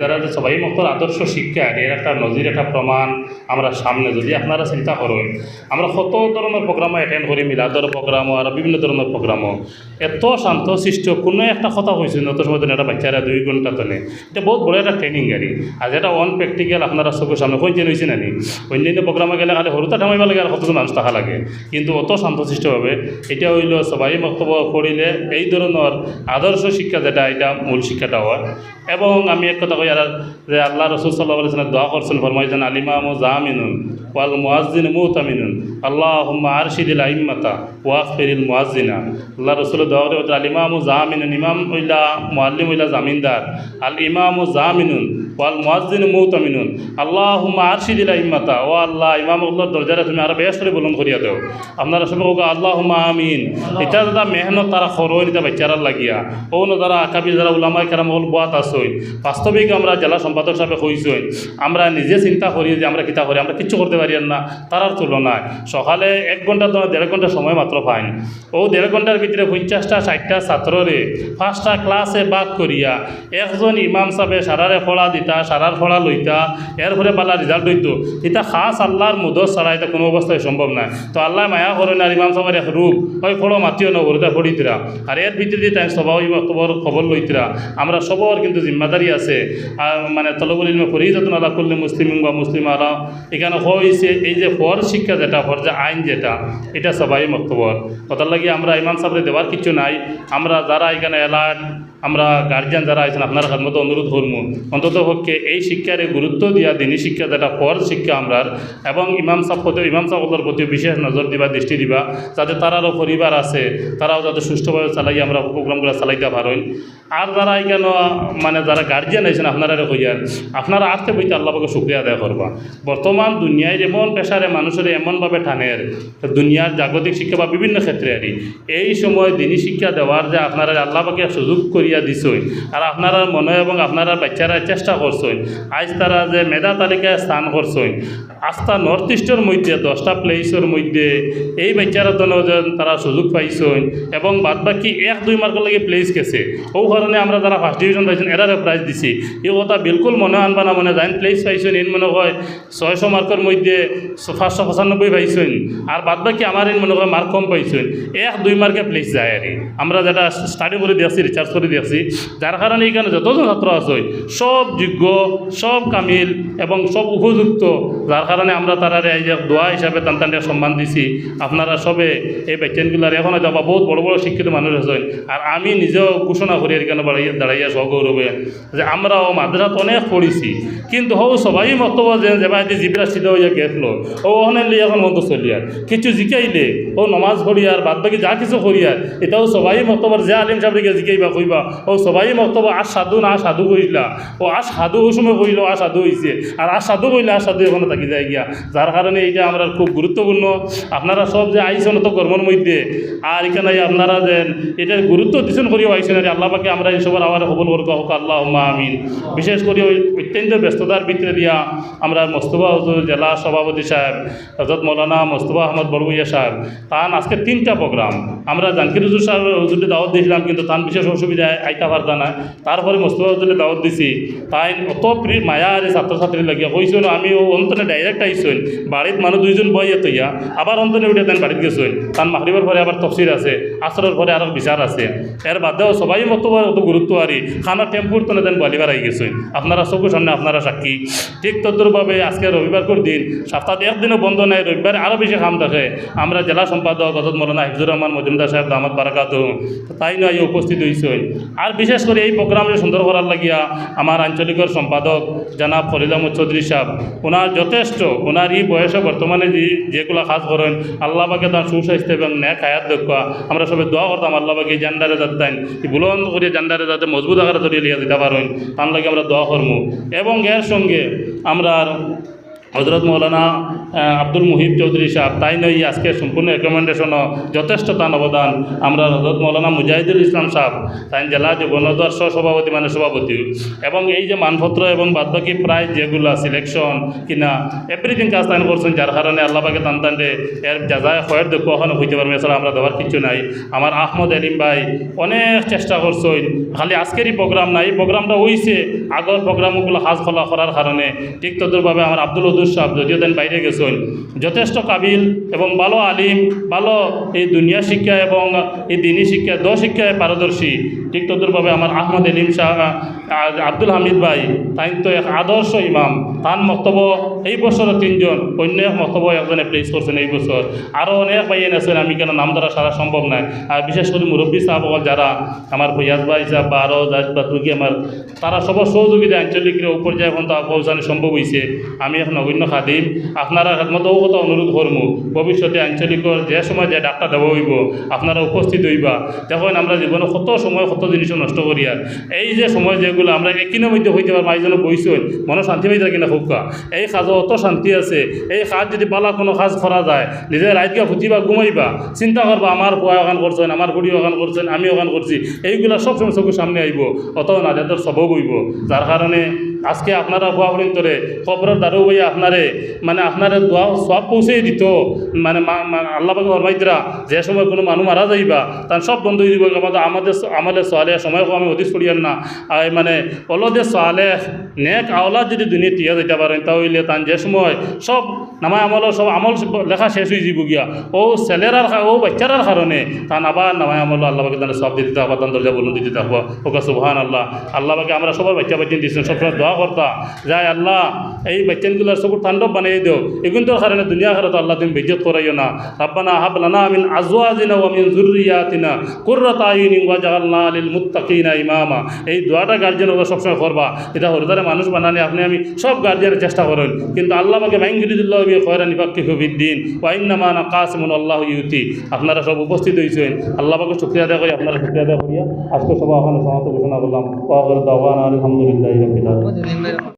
যারা যে সবাই মতন আদর্শ শিক্ষা, এর একটা নজির, একটা প্রমাণ আমরা সামনে যদি আপনারা চিন্তা করেন, আমরা কত ধরনের প্রোগ্রামও অ্যাটেন্ড করি মিলাদর প্রোগ্রামও আর বিভিন্ন ধরনের প্রোগ্রামও এত শান্ত সৃষ্ট, কোনো একটা কথা হয়েছে নত সময় একটা বাচ্চারা দুই ঘণ্টা তলে এটা বহুত বড় একটা ট্রেনিং গাড়ি। আর যেটা অন প্র্যাকটিক্যাল আপনারা চকুর সামনে, কই হয়েছে নানি? অন্যান্য প্রোগ্রামে গেলে খালি সরুতা ঠামাইব লাগে আর কতজন মানুষ থাকা লাগে। কিন্তু অত শান্তশিষ্টভাবে এটা হইল সবাই বক্তব্য পড়িলে এই ধরনের আদর্শ শিক্ষা যেটা, এটা মূল শিক্ষাটা হয়। এবং আমি এক কথা কই আর যে আল্লাহ রসুল সাল্লাহ আলিয়া দোয়া করছেন ফরমাইছেন আলিমাম জামিনুন ওয়াল মুয়াজ্জিন মুতামিনুন। আল্লাহ আরশিদিল আইম্মাতা ওয়াক ফেরিল মুয়াজ্জিনা। আল্লাহ রসুল দোয়া আলিমাম জামিনুন ইমাম উল্লাহ মুআল্লিম উল্লাহ জামিনদার। আল ইমাম জামিনুন ওয়াল মুয়াজ্জিন মুতামিনুন। আল্লাহ আরশিদিল আইম্মাতা। ও আল্লাহ ইমাম উল্লাহর দরজারে তুমি আরও বেশ করে বলুন করিয়া দেও। আপনারা সবাই হোক আল্লাহ আমিন। এটা দাদা মেহনত, তারা খরচ এটা বাচ্চারার লাগিয়া। ও না যারা আকাবি যারা উলামাই কেরাম হল বাত আসই বাস্তবিক আমরা জেলা সম্পাদক সাহেব কইসই আমরা নিজে চিন্তা করি যে আমরা কিতা করি, আমরা কিচ্ছু করতে পারি না তারার তুলনায়। সকালে এক ঘণ্টা তো দেড় ঘণ্টা সময় মাত্র পাইন। ও দেড় ঘণ্টার ভিতরে পঞ্চাশটা, ষাটটা ছাত্ররে পাঁচটা ক্লাসে বাদ করিয়া একজন ইমাম সাহেবে সারারে ফলা দিতা সারার ফলা লইতা এরপরে পালা রেজাল্ট হইতো এটা খাস আল্লাহর মুদত ছাড়া এটা কোনো অবস্থায় সম্ভব না তো আল্লাহ মায়া করেন আর ইমাম সাহেবের এক রূপ ওই ফলো মাতিও নগর এটা ফড়িতরা আর এর ভিতরে তাই সবাই খবর খবর লইতরা আমরা সবর কিন্তু জিম্মাদারি আছে। আর মানে তলবুল ইলমে ফরিজাতুন আল্লাহ করলে মুসলিম বা মুসলিম আলা। এখানে হয়েছে এই যে ফর শিক্ষা যেটা ফর যে আইন যেটা, এটা সবাই মক্তবর কথার লাগি আমরা ইমাম সাহেবের দেওয়ার কিছু নাই। আমরা যারা এখানে এলাট আমরা গার্জিয়ান যারা আছেন, আপনার মতো অনুরোধ করব। অন্তত পক্ষে এই শিক্ষারে গুরুত্ব দিয়া দিনই শিক্ষা, যেটা পর শিক্ষা আমরা এবং ইমাম প্রতি, ইমাম সাহেবদের প্রতি বিশেষ নজর দিবা, দৃষ্টি দিবা, যাতে তারারও পরিবার আছে, তারাও যাতে সুষ্ঠুভাবে চালাই আমরা প্রোগ্রামগুলো চালাইতে পারেন। আর যারা কেন মানে যারা গার্জিয়ান আছেন আপনারা হইয়ার আপনারা আসতে বইতে আল্লাহকে শুক্রিয়া আদায় করবা। বর্তমান দুনিয়ায় এমন পেশারে মানুষের এমনভাবে টানের, দুনিয়ার জাগতিক শিক্ষা বা বিভিন্ন ক্ষেত্রে আর এই সময় দিনই শিক্ষা দেওয়ার যে আপনারা আল্লাহকে সুযোগ করিয়া দিছই। আর আপনারা মনে এবং আপনারা বাচ্চারা চেষ্টা করছেন আজ তারা যে মেধা তালিকায় স্থান করছেন আস্থা নর্থ ইস্টের মধ্যে, দশটা প্লেসের মধ্যে, এই বাচ্চারা জন্য তারা সুযোগ পাইছই এবং বাদ বাকি এক, দুই মার্কের লাগে প্লেস গেছে। ও কারণে আমরা যারা ফার্স্ট ডিভিশন পাইছেন এরারে প্রাইজ দিছি। এই কথা বিলকুল মনে আনবা না, মনে যায় প্লেস পাইছেন এর মনে হয় ছয়শো মার্কের মধ্যে পাঁচশো পঁচানব্বই পাইছেন আর বাদ বাকি আমার এর মনে হয় মার্ক কম পাইছেন এক, দুই মার্কে প্লেস যায় আর আমরা যেটা স্টাডি করে দেখছি রিচার্জ করে দেখছি যার কারণে এখানে যতজন ছাত্র আছে, সব যোগ্য, সব কামিল এবং সব উপযুক্ত। যার কারণে আমরা তারা এই যে দোয়া হিসাবে টান টান সম্মান দিছি। আপনারা সবে এই বাচ্চানগুলার এখন হয়তো বা বহুত বড় বড় শিক্ষিত মানুষ আছেন। আর আমি নিজেও ঘোষণা করি এখানে বাড়াইয়া, দাঁড়াইয়া সগৌরবে যে আমরাও মাদ্রাত অনেক পড়িছি। কিন্তু হও সবাই মতব যে যেবা যে জিবরা সিধা হইয়া গেছিল, ও লিয়ে এখন মতো চলিয়ার কিছু জিকাইলে, ও নমাজ পড়িয়ার বাদ বাকি যা কিছু করিয়ার এটাও সবাই মতবর যে আলিম সাহেবকে জিকাইবা, কইবা ও সবাই মতব আর সাধু না সাধু কইলা। ও আর সাধু ওই সময় কইল আর সাধু হইছে। আর আর সাধু কইলে আর সাধু এখনও থাকি যায় গিয়া। যার কারণে এইটা আমরা খুব গুরুত্বপূর্ণ। আপনারা সব যে আইসন তো কর্মের মধ্যে, আর এখানে আপনারা যে এটার গুরুত্ব দিচ্ছেন করিও আইসেন আর আল্লাহ পাকে আমরা এই সবার আবার হবল করব হোক আল্লাহ আমিন। বিশেষ করে ওই অত্যন্ত ব্যস্ততার ভিতরে দিয়া আমরা মোস্তফা হুজুর, জেলা সভাপতি সাহেব হজরত মৌলানা মোস্তফা আহমদ বড়বইয়া সাহেব, তান আজকে তিনটা প্রোগ্রাম আমরা জানকির হুজুর সাহেব, হুজুরকে দাওয়াত দিয়েছিলাম, কিন্তু তান বিশেষ অসুবিধায় আইতা পারতা না। তারপরে মোস্তফা হুজুরকে দাওয়াত দিছি। তাই অত প্রি মায়া আর ছাত্রছাত্রী লাগিয়া কইছিল আমি ও অন্তনে ডাইরেক্ট আইসইন বাড়িত মানুষ দুইজন বই তৈয়া আবার অন্তনে উঠে তান বাড়িত গেছেন তান মাহরিবার পরে আবার তফসির আছে। আসরের পরে আরও বিচার আছে। এর বাদেও সবাই মতো অত গুরুত্ব আরি খানা টেম্পুর তনে দেন বালিবার আই গেছেন আপনারা চকুর সামনে আপনারা সাক্ষী। ঠিক তদ্রুপভাবে আজকে রবিবার দিন। সপ্তাহে একদিনও বন্ধ নাই। রবিবারে আরও বেশি কাম থাকে। আমরা জেলা সম্পাদক হজরত মৌলানা হিফজুর রহমান মজুমদার সাহেব দামাদ বারাকাত তাই নয় উপস্থিত হয়েছেন আর বিশেষ করে এই প্রোগ্রামে সুন্দর করার লাগিয়া আমার আঞ্চলিকর সম্পাদক জানাব ফরিদ আহমদ চৌধুরী সাহেব, ওনার যথেষ্ট, ওনার এই বয়সে বর্তমানে যে, যেগুলো কাজ করেন, আল্লাহ বাকে তার সুস্বাস্থ্য এবং ন্যাক হায়াত দেখা আমরা সবাই দোয়া করতাম আল্লাহ বাকে জান্ডারে যাতে তাই বুলন করে জান্ডারে যাতে মজবুত আকারে ধরিয়ে লিয়া দিতে পারেন, তার লাগে আমরা দোয়া করব এবং এর সঙ্গে আমরা হজরত মৌলানা আব্দুল মুহিব চৌধুরী সাহেব, তাই নয় আজকে সম্পূর্ণ রেকমেন্ডেশনও যথেষ্ট তান অবদান। আমরা হজরত মৌলানা মুজাহিদুল ইসলাম সাহেব, তাই জেলা যুবনদর সভাপতি মানে সভাপতি। এবং এই যে মানপত্র এবং বাদবাকি প্রায় যেগুলো সিলেকশন কিনা এভরিথিং কাজ তাই করছেন, যার কারণে আল্লাহকে তান টানলে এর যাজায় খয়ের দেখো ওখানে হইতে পারবে, এছাড়া আমরা দেওয়ার কিছু নাই। আমার আহমদ এলিম ভাই অনেক চেষ্টা করছেন, খালি আজকেরই প্রোগ্রাম না, এই প্রোগ্রামটা হইছে, আগর প্রোগ্রামগুলো হাজ খোলা করার কারণে। ঠিক তদুরভাবে আমার আব্দুল উদ্দুর সাহেব, যদিও দেন বাইরে গেছেন যথেষ্ট কাবিল এবং ভালো আলিম, ভালো এই দুনিয়া শিক্ষা এবং এই দিনী শিক্ষা, দ শিক্ষায় পারদর্শী। ঠিক তদুরভাবে আমার আহমদ এলিম শাহ আব্দুল হামিদ ভাই, তাই তো এক আদর্শ ইমাম। তার মন্তব্য এই বছরও তিনজন, অন্য এক মন্তব্য একজনে প্লেস করছেন এই বছর। আরও অনেক ভাইয়েন আছেন, আমি কেন নাম ধরা সারা সম্ভব নয়। আর বিশেষ করে মুরব্বী সাহেব যারা, আমার ফৈয়াজ ভাই সাহেব বা আরও বাকি আমার, তারা সবার সহযোগিতা আঞ্চলিক পর্যায়ে এখন তা পৌঁছানো সম্ভব হয়েছে আমি এখন নগণ্য খাদিম। আপনারা মতো কথা অনুরোধ করব ভবিষ্যতে আঞ্চলিকর যে সময় যে ডাক্তার দেওয়া হইব, আপনারা উপস্থিত হইবা। দেখুন, আমরা জীবনে কত সময়, কত জিনিস নষ্ট করি আর। এই যে সময় যেগুলো, আমরা একদিনের মধ্যে হইতে পারব? মাইজন বইছেন মনে শান্তি পাই থাকে না খুবকা এই কাজও অত শান্তি আছে। এই কাজ যদি পালা, কোনো কাজ করা যায় নিজের রাইতকে ফুটিবা ঘুমাইবা। চিন্তা করবা আমার পোয়া ওখান করছেন আমার বুড়ি ওখান করছেন আমি ওখান করছি এইগুলা সব সময় চকুর সামনে আইব অত না যাদের সব বইব যার কারণে আজকে আপনারা ভুয়া পর্যন্তরে খবরের দ্বারও বইয়া আপনারে মানে আপনারা দোয়া সব পৌঁছে দিত। মানে মা- মা- আল্লাহ পাকে ফরমাইতরা যে সময় কোনো মানুষ মারা যাইবা তার সব বন্ধ হয়ে দিব আমাদের আমাদের আমাদের সোয়ালে সময় আমি হদিস করিয়ান না। মানে অলদে সোয়ালে নেক আওলা যদি দুনিয়া টিয়া যাইতে পারেন, তাহলে তান যে সময় সব নামায় আমল, সব আমল লেখা শেষ হয়ে যাব গিয়া। ও ছেলেরার ও বাচ্চারার কারণে তান আবার নামায় আমল, আল্লাহ পাকে তাহলে সব দিতে থাকব তান দরজা বলুন দিতে থাকব ওকে সুবহান আল্লাহ আল্লাহ পাকে আমরা সবার বাচ্চা বাচ্চা দিচ্ছেন সবসময় দোয়া করতা, যাই আল্লাহ, এই বাচ্চানগুলোর সব তাণ্ডব বানিয়ে দিও এগুলোর কারণে দুনিয়া খারাপ আল্লাহ তুমি বেজত করাইও না। রাব্বানা হাব লানা মিন আজওয়াজিনা ওয়া মিন যুররিয়াতিনা কুররাতা আইউনিন ওয়াজআলনা লিল মুত্তাকিনা ইমামা। এই দোয়াটা গার্জিয়ান ওরা সবসময় করবা এটা হরদারে মানুষ বানানি আপনি আমি সব গার্জিয়ানের চেষ্টা করেন কিন্তু আল্লাহ আমাকে মাইঙ্গিদুল্লাহ বি খয়রানি বাক্কি হবিদ্দিন ওয়াইন্নামা না কাসিমুন আল্লাহ ইউতি। আপনারা সব উপস্থিত হয়েছেন আল্লাহ পাকে শুক্রিয়া আদায় করি, আপনারা শুক্রিয়া আদায় করিয়া আজকে সবাই ওখানে সমাপ্ত ঘোষণা করলাম। ওয়া দাওয়ানা আলহামদুলিল্লাহি রাব্বিল আলামিন। Amen.